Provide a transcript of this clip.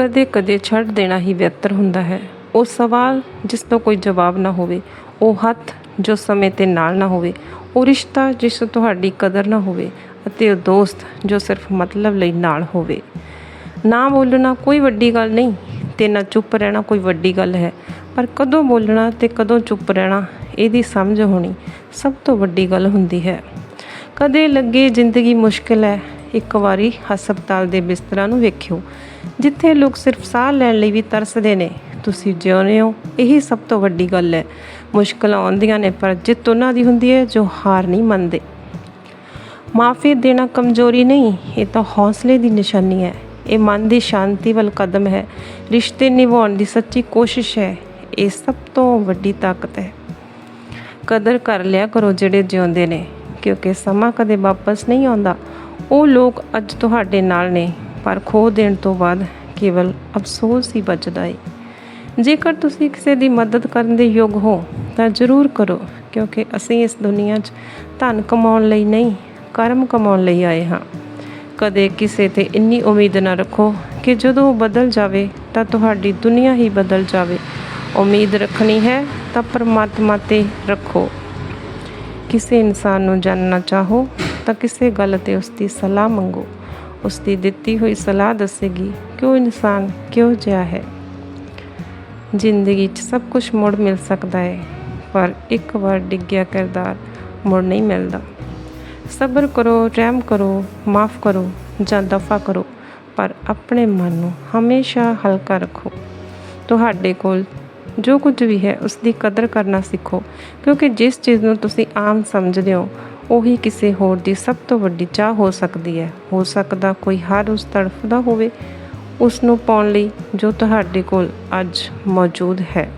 ਕਦੇ-ਕਦੇ ਛੱਡ ਦੇਣਾ ਹੀ ਬਿਹਤਰ ਹੁੰਦਾ ਹੈ। ਉਹ ਸਵਾਲ ਜਿਸ ਤੋਂ ਕੋਈ ਜਵਾਬ ਨਾ ਹੋਵੇ, ਉਹ ਹੱਥ ਜੋ ਸਮੇਂ ਤੇ ਨਾਲ ਨਾ ਹੋਵੇ, ਉਹ ਰਿਸ਼ਤਾ ਜਿਸ ਤੋਂ ਤੁਹਾਡੀ ਕਦਰ ਨਾ ਹੋਵੇ ਅਤੇ ਉਹ ਦੋਸਤ ਜੋ ਸਿਰਫ ਮਤਲਬ ਲਈ ਨਾਲ ਹੋਵੇ। ਨਾ ਬੋਲਣਾ ਕੋਈ ਵੱਡੀ ਗੱਲ ਨਹੀਂ ਤੇ ਨਾ ਚੁੱਪ ਰਹਿਣਾ ਕੋਈ ਵੱਡੀ ਗੱਲ ਹੈ, ਪਰ ਕਦੋਂ ਬੋਲਣਾ ਤੇ ਕਦੋਂ ਚੁੱਪ ਰਹਿਣਾ, ਇਹਦੀ ਸਮਝ ਹੋਣੀ ਸਭ ਤੋਂ ਵੱਡੀ ਗੱਲ ਹੁੰਦੀ ਹੈ। ਕਦੇ ਲੱਗੇ ਜ਼ਿੰਦਗੀ ਮੁਸ਼ਕਿਲ ਹੈ ਇੱਕ ਵਾਰੀ ਹਸਪਤਾਲ ਦੇ ਬਿਸਤਰਾ ਨੂੰ ਵੇਖਿਓ, ਜਿੱਥੇ ਲੋਕ ਸਿਰਫ ਸਾਹ ਲੈਣ ਲਈ ਵੀ ਤਰਸਦੇ ਨੇ। ਤੁਸੀਂ ਜਿਉਂਦੇ ਹੋ ਇਹੀ ਸਭ ਤੋਂ ਵੱਡੀ ਗੱਲ ਹੈ। ਮੁਸ਼ਕਲਾਂ ਆਉਂਦੀਆਂ ਨੇ, ਪਰ ਜਿੱਤ ਉਹਨਾਂ ਦੀ ਹੁੰਦੀ ਹੈ ਜੋ ਹਾਰ ਨਹੀਂ ਮੰਨਦੇ। ਮਾਫੀ ਦੇਣਾ ਕਮਜ਼ੋਰੀ ਨਹੀਂ, ਇਹ ਤਾਂ ਹੌਸਲੇ ਦੀ ਨਿਸ਼ਾਨੀ ਹੈ। ਇਹ ਮਨ ਦੀ ਸ਼ਾਂਤੀ ਵੱਲ ਕਦਮ ਹੈ। ਰਿਸ਼ਤੇ ਨਿਭਾਉਣ ਦੀ ਸੱਚੀ ਕੋਸ਼ਿਸ਼ ਹੈ। ਇਹ ਸਭ ਤੋਂ ਵੱਡੀ ਤਾਕਤ ਹੈ। ਕਦਰ ਕਰ ਲਿਆ ਕਰੋ ਜਿਹੜੇ ਜਿਉਂਦੇ ਨੇ, ਕਿਉਂਕਿ ਸਮਾਂ ਕਦੇ ਵਾਪਸ ਨਹੀਂ ਆਉਂਦਾ। ਉਹ ਲੋਕ ਅੱਜ ਤੁਹਾਡੇ ਨਾਲ ਨੇ, ਪਰ ਖੋ ਦੇਣ ਤੋਂ ਬਾਅਦ ਕੇਵਲ ਅਫਸੋਸ ਹੀ ਬਚਦਾ ਏ। ਜੇਕਰ ਤੁਸੀਂ ਕਿਸੇ ਦੀ ਮਦਦ ਕਰਨ ਦੇ ਯੋਗ ਹੋ, ਤਾਂ ਜ਼ਰੂਰ ਕਰੋ, ਕਿਉਂਕਿ ਅਸੀਂ ਇਸ ਦੁਨੀਆ 'ਚ ਧਨ ਕਮਾਉਣ ਲਈ ਨਹੀਂ, ਕਰਮ ਕਮਾਉਣ ਲਈ ਆਏ ਹਾਂ। ਕਦੇ ਕਿਸੇ ਤੇ ਇੰਨੀ ਉਮੀਦ ਨਾ ਰੱਖੋ ਕਿ ਜਦੋਂ ਉਹ ਬਦਲ ਜਾਵੇ, ਤਾਂ ਤੁਹਾਡੀ ਦੁਨੀਆ ਹੀ ਬਦਲ ਜਾਵੇ। ਉਮੀਦ ਰੱਖਣੀ ਹੈ, ਤਾਂ ਪਰਮਾਤਮਾ ਤੇ ਰੱਖੋ। ਕਿਸੇ ਇਨਸਾਨ ਨੂੰ ਜਾਣਨਾ ਚਾਹੋ ਤਾਂ ਕਿਸੇ ਗੱਲ ਤੇ ਉਸ ਦੀ ਸਲਾਹ ਮੰਗੋ। ਉਸ ਦੀ ਦਿੱਤੀ ਹੋਈ ਸਲਾਹ ਦੱਸੇਗੀ ਕਿ ਉਹ ਇਨਸਾਨ ਕਿਉਂ ਜਿਹਾ ਹੈ? ਜ਼ਿੰਦਗੀ 'ਚ ਸਭ ਕੁਝ ਮੁੜ ਮਿਲ ਸਕਦਾ ਹੈ, ਪਰ ਇੱਕ ਵਾਰ ਡਿੱਗਿਆ ਕਿਰਦਾਰ ਮੁੜ ਨਹੀਂ ਮਿਲਦਾ। ਸਬਰ ਕਰੋ, ਰਹਿਮ ਕਰੋ, ਮਾਫ ਕਰੋ ਜਾਂ ਦਫਾ ਕਰੋ, ਪਰ ਆਪਣੇ ਮਨ ਨੂੰ ਹਮੇਸ਼ਾ ਹਲਕਾ ਰੱਖੋ। ਤੁਹਾਡੇ ਕੋਲ ਜੋ ਕੁਝ ਵੀ ਹੈ ਉਸ ਦੀ ਕਦਰ ਕਰਨਾ ਸਿੱਖੋ, ਕਿਉਂਕਿ ਜਿਸ ਚੀਜ਼ ਨੂੰ ਤੁਸੀਂ ਆਮ ਸਮਝਦੇ ਹੋ ਉਹੀ ਕਿਸੇ ਹੋਰ ਦੀ ਸਭ ਤੋਂ ਵੱਡੀ ਚਾਹ ਹੋ ਸਕਦੀ ਹੈ। ਹੋ ਸਕਦਾ ਕੋਈ ਹਰ ਉਸ ਤੜਫਦਾ ਹੋਵੇ, ਉਸ ਨੂੰ ਪਾਉਣ ਲਈ ਜੋ ਤੁਹਾਡੇ ਕੋਲ ਅੱਜ ਮੌਜੂਦ ਹੈ।